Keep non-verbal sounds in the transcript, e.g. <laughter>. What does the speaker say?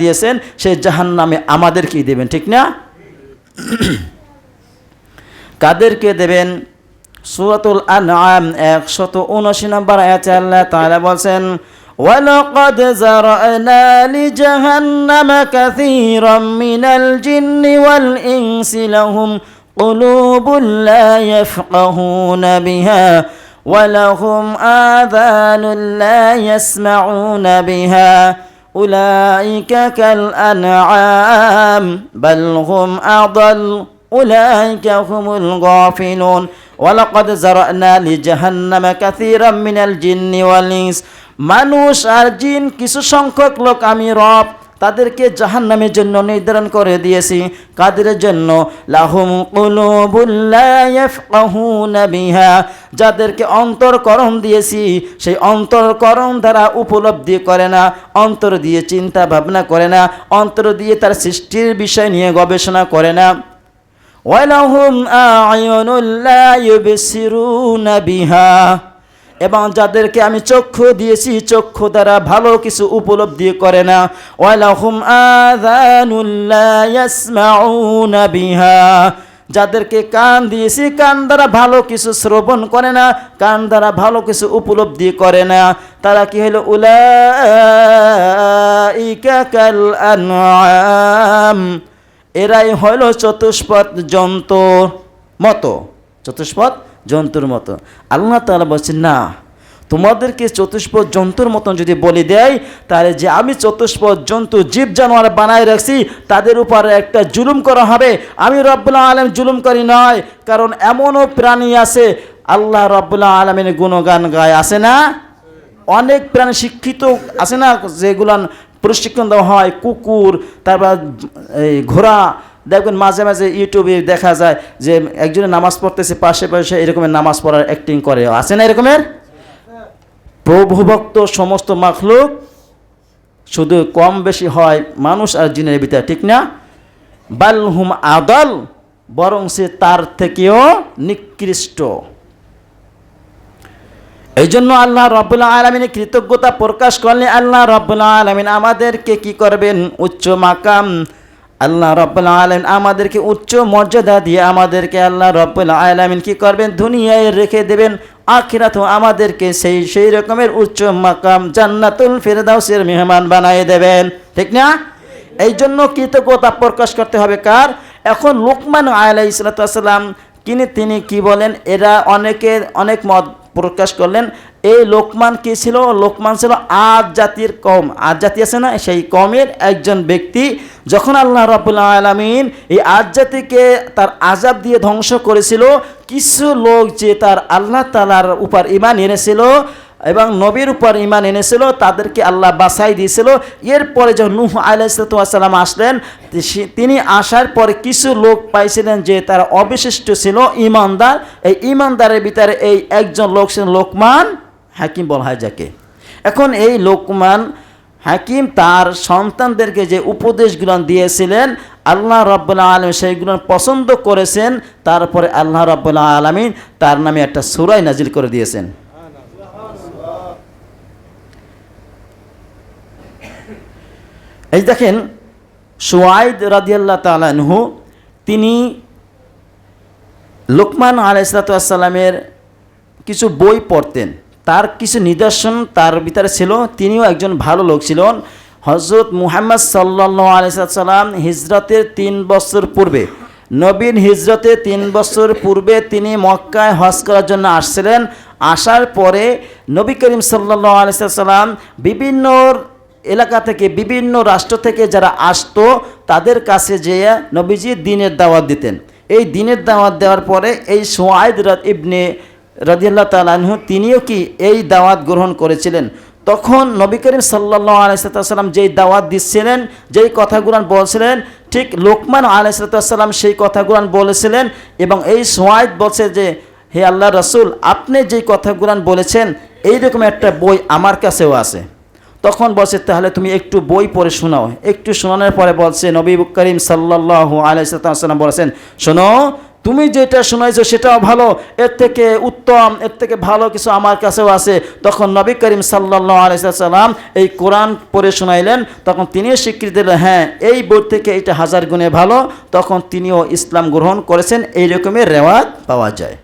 দিয়েছেন সেই জাহান নামে আমাদেরকেই দেবেন ঠিক না <clears throat> কাদেরকে দেবেন সুরাতুল আনআম একশত উনআশি নম্বর আয়াতে আল্লাহ তাআলা বলছেন ولقد زرأنا لجهنم كثيرا من الجن والإنس لهم قلوب لا يفقهون بها ولهم آذان لا يسمعون بها أولئك كالأنعام بل هم أضل أولئك هم الغافلون ولقد زرعنا لجهنم كثيرا من الجن والإنس মানুষ আর জিন কিছু সংখ্যক লোক আমি রব তাদেরকে জাহান্নামের জন্য নির্ধারণ করে দিয়েছি। কাদের জন্য? লাহুম বিহা। যাদেরকে অন্তরকরণ দিয়েছি, সেই অন্তরকরণ দ্বারা উপলব্ধি করে না, অন্তর দিয়ে চিন্তা ভাবনা করে না, অন্তর দিয়ে তার সৃষ্টির বিষয় নিয়ে গবেষণা করে না। ওয়ালাহুম আয়ুনুল্লা বিহা। এবং যাদেরকে আমি চক্ষু দিয়েছি, চক্ষু দ্বারা ভালো কিছু উপলব্ধি করে না। ওয়ালাহুম আযানুল্লা বিহা। যাদেরকে কান দিয়েছি, কান দ্বারা ভালো কিছু শ্রবণ করে না, কান দ্বারা ভালো কিছু উপলব্ধি করে না। তারা কি হলো? কাল এরাই হলো চতুষ্পদ জন্তুর মতো। চতুষ্পদ জন্তুর মতো। আল্লাহ তাআলা বলছেন, না, তোমাদেরকে চতুষ্পদ জন্তুর মতন যদি বলি দেয়, তাহলে যে আমি চতুষ্পদ জন্তু, জীব জানোয়ার বানায় রাখছি, তাদের উপর একটা জুলুম করা হবে। আমি রব্বুল্লাহ আলম জুলুম করি নয়, কারণ এমনও প্রাণী আছে, আল্লাহ রব্বুল্লাহ আলমের গুণগান গায়, আছে না? অনেক প্রাণী শিক্ষিত আছে না, যেগুলান প্রশিক্ষণ দেওয়া হয়, কুকুর, তারপর এই ঘোড়া দেখবেন মাঝে মাঝে ইউটিউবে দেখা যায় যে একজনের নামাজ পড়তেছে, পাশে পাশে এরকমের নামাজ পড়ার অ্যাক্টিং করে। আছে না এরকমের? প্রভুভক্ত সমস্ত মাখলুক শুধু কম বেশি হয় মানুষ আর জিনের ভিতরে, ঠিক না? বালহুম আদল, বরং সে তার থেকেও নিকৃষ্ট। এই জন্য আল্লাহ রব্বুল্লাহ আলমিনের কৃতজ্ঞতা প্রকাশ করলে আল্লাহ রব্বুল্লাহ আলমিন আমাদেরকে কি করবেন? উচ্চ মাকাম আল্লাহ রব্বুল্লাহ আলমিন আমাদেরকে উচ্চ মর্যাদা দিয়ে আমাদেরকে আল্লাহ রব্বুল্লাহ আলমিন কি করবেন? দুনিয়ায় রেখে দেবেন আখিরাত আমাদেরকে সেই সেই রকমের উচ্চ মাকাম জান্নাতুল ফেরদাউসের মেহমান বানিয়ে দেবেন। ঠিক না? এই জন্য কৃতজ্ঞতা প্রকাশ করতে হবে কার? এখন লোকমান আলাই ইসলাতাম কিনে তিনি কি বলেন? এরা অনেকে অনেক মত প্রকাশ করলেন। এই লোকমান কি ছিল? লোকমান ছিল আজ জাতির কম আজ জাতি আছে না? সেই কমের একজন ব্যক্তি। যখন আল্লাহ রাবুল্লাহ আলমিন এই আজ জাতিকে তার আজাব দিয়ে ধ্বংস করেছিল, কিছু লোক যে তার আল্লাহ তালার উপর ইমান এনেছিল এবং নবীর উপর ইমান এনেছিল, তাদেরকে আল্লাহ বাসাই দিয়েছিল। এরপরে যখন নুহ আলাইসালাম আসলেন তিনি আসার পরে কিছু লোক পাইছিলেন যে তারা অবিশিষ্ট ছিল ইমানদার। এই ইমানদারের ভিতরে এই একজন লোক ছিলেন লোকমান। হাকিম বলা হয় যাকে। এখন এই লোকমান হাকিম তার সন্তানদেরকে যে উপদেশগুলো দিয়েছিলেন, আল্লাহ রব্বুল্লাহ আলম সেইগুলো পছন্দ করেছেন, তারপরে আল্লাহ রব্বুল্লাহ আলমিন তার নামে একটা সুরাই নাজিল করে দিয়েছেন। এই দেখেন, সোয়াইদ রাদিয়াল্লাহ তালানহু তিনি লোকমান আলাইসালামের কিছু বই পড়তেন। তার কিছু নিদর্শন তার ভিতরে ছিল, তিনিও একজন ভালো লোক ছিলেন। হজরত মুহাম্মদ সাল্লা আলাইসাল্লাম হিজরতের তিন বছর পূর্বে নবীন হিজরতে তিন বছর পূর্বে তিনি মক্কায় হজ করার জন্য আসছিলেন। আসার পরে নবী করিম সাল্লা আলাইসাল্লাম বিভিন্ন এলাকা থেকে, বিভিন্ন রাষ্ট্র থেকে যারা আসতো, তাদের কাছে যেয়ে নবীজি দিনের দাওয়াত দিতেন। এই দিনের দাওয়াত দেওয়ার পরে এই সোয়াইদ ইবনে রাজিয়াল্লাহ তালাহু তিনিও কি এই দাওয়াত গ্রহণ করেছিলেন? তখন নবী করিম সাল্লাহ আলাইসাল্লাম যেই দাওয়াত দিচ্ছিলেন, যেই কথাগুলো বলছিলেন, ঠিক লোকমান আলাইসাল্লাম সেই কথাগুলো বলেছিলেন এবং এই সোয়াইদ বলছে যে, হে আল্লাহ রসুল, আপনি যেই কথাগুলো বলেছেন, এইরকম একটা বই আমার কাছেও আছে। তখন বলছে, তাহলে তুমি একটু বই পড়ে শোনাও। একটু শোনানোর পরে বলছে, নবী করিম সাল্লাহ আলাইসাল্লাম বলেছেন, শোনো তুমি যেটা শুনাইছো সেটাও ভালো, এর থেকে উত্তম, এর থেকে ভালো কিছু আমার কাছেও আছে। তখন নবী করিম সাল্লাহ আলাইসাল্লাম এই কোরআন পড়ে শোনাইলেন, তখন তিনিও স্বীকৃতি দিলেন হ্যাঁ এই বই থেকে এটা হাজার গুণে ভালো। তখন তিনিও ইসলাম গ্রহণ করেছেন এই রকমের রেওয়াজ পাওয়া যায়।